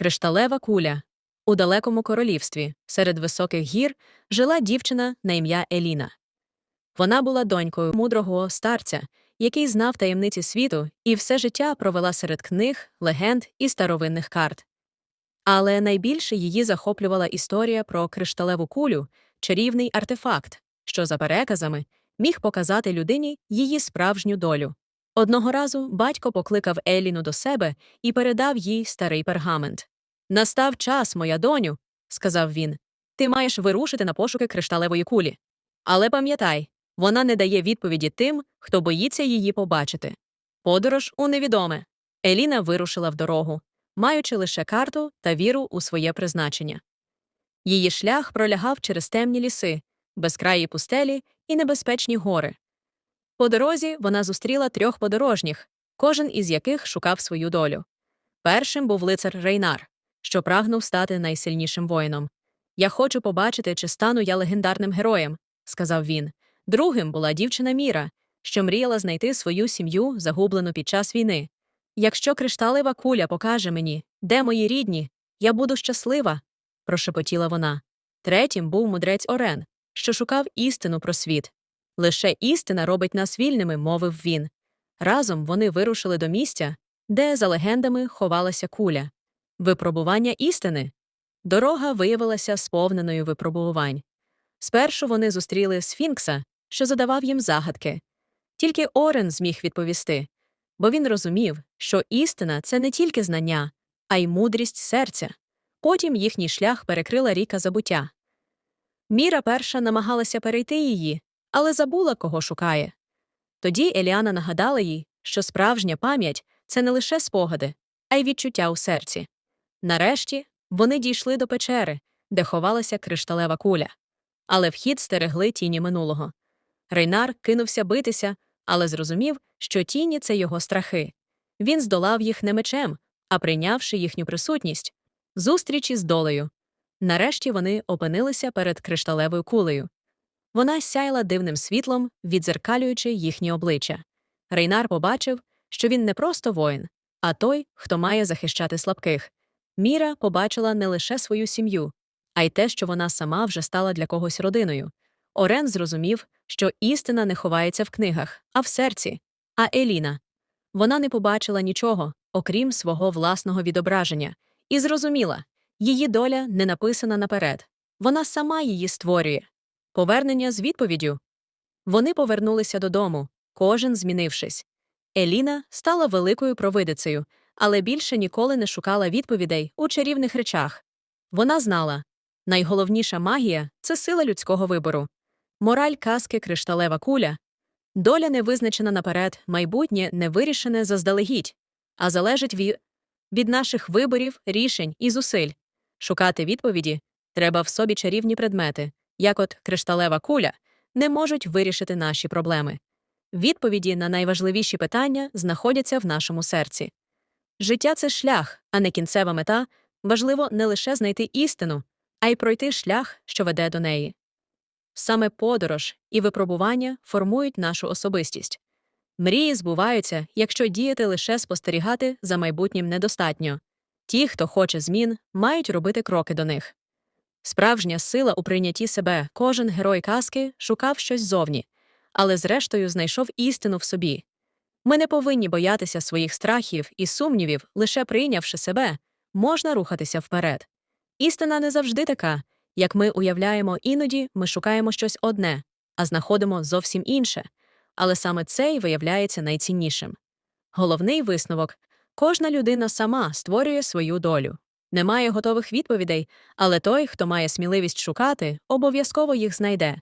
Кришталева куля. У далекому королівстві, серед високих гір, жила дівчина на ім'я Еліна. Вона була донькою мудрого старця, який знав таємниці світу і все життя провела серед книг, легенд і старовинних карт. Але найбільше її захоплювала історія про кришталеву кулю, чарівний артефакт, що, за переказами, міг показати людині її справжню долю. Одного разу батько покликав Еліну до себе і передав їй старий пергамент. Настав час, моя доню, сказав він. Ти маєш вирушити на пошуки кришталевої кулі. Але пам'ятай, вона не дає відповіді тим, хто боїться її побачити. Подорож у невідоме. Еліна вирушила в дорогу, маючи лише карту та віру у своє призначення. Її шлях пролягав через темні ліси, безкраї пустелі і небезпечні гори. По дорозі вона зустріла трьох подорожніх, кожен із яких шукав свою долю. Першим був лицар Рейнар, що прагнув стати найсильнішим воїном. Я хочу побачити, чи стану я легендарним героєм, сказав він. Другим була дівчина Міра, що мріяла знайти свою сім'ю, загублену під час війни. Якщо кришталева куля покаже мені, де мої рідні, я буду щаслива, прошепотіла вона. Третім був мудрець Орен, що шукав істину про світ. Лише істина робить нас вільними, мовив він. Разом вони вирушили до місця, де, за легендами, ховалася куля. Випробування істини. Дорога виявилася сповненою випробувань. Спершу вони зустріли Сфінкса, що задавав їм загадки. Тільки Орен зміг відповісти, бо він розумів, що істина це не тільки знання, а й мудрість серця. Потім їхній шлях перекрила ріка забуття. Міра перша намагалася перейти її, але забула, кого шукає. Тоді Еліана нагадала їй, що справжня пам'ять це не лише спогади, а й відчуття у серці. Нарешті вони дійшли до печери, де ховалася кришталева куля. Але вхід стерегли тіні минулого. Рейнар кинувся битися, але зрозумів, що тіні це його страхи. Він здолав їх не мечем, а прийнявши їхню присутність, зустрічі з долею. Нарешті вони опинилися перед кришталевою кулею. Вона сяяла дивним світлом, відзеркалюючи їхні обличчя. Рейнар побачив, що він не просто воїн, а той, хто має захищати слабких. Міра побачила не лише свою сім'ю, а й те, що вона сама вже стала для когось родиною. Орен зрозумів, що істина не ховається в книгах, а в серці. А Еліна вона не побачила нічого, окрім свого власного відображення, і зрозуміла її доля не написана наперед, вона сама її створює. Повернення з відповіддю. Вони повернулися додому, кожен змінившись. Еліна стала великою провидицею, але більше ніколи не шукала відповідей у чарівних речах. Вона знала найголовніша магія це сила людського вибору. Мораль казки кришталева куля. Доля не визначена наперед, майбутнє не вирішене заздалегідь, а залежить від, від наших виборів, рішень і зусиль. Шукати відповіді треба в собі чарівні предмети, як от кришталева куля, не можуть вирішити наші проблеми. Відповіді на найважливіші питання знаходяться в нашому серці. Життя це шлях, а не кінцева мета. Важливо не лише знайти істину, а й пройти шлях, що веде до неї. Саме подорож і випробування формують нашу особистість. Мрії збуваються, якщо діяти лише спостерігати за майбутнім недостатньо. Ті, хто хоче змін, мають робити кроки до них. Справжня сила у прийнятті себе, кожен герой казки шукав щось зовні, але зрештою знайшов істину в собі. Ми не повинні боятися своїх страхів і сумнівів, лише прийнявши себе, можна рухатися вперед. Істина не завжди така, як ми уявляємо, іноді ми шукаємо щось одне, а знаходимо зовсім інше, але саме це й виявляється найціннішим. Головний висновок кожна людина сама створює свою долю. Немає готових відповідей, але той, хто має сміливість шукати, обов'язково їх знайде.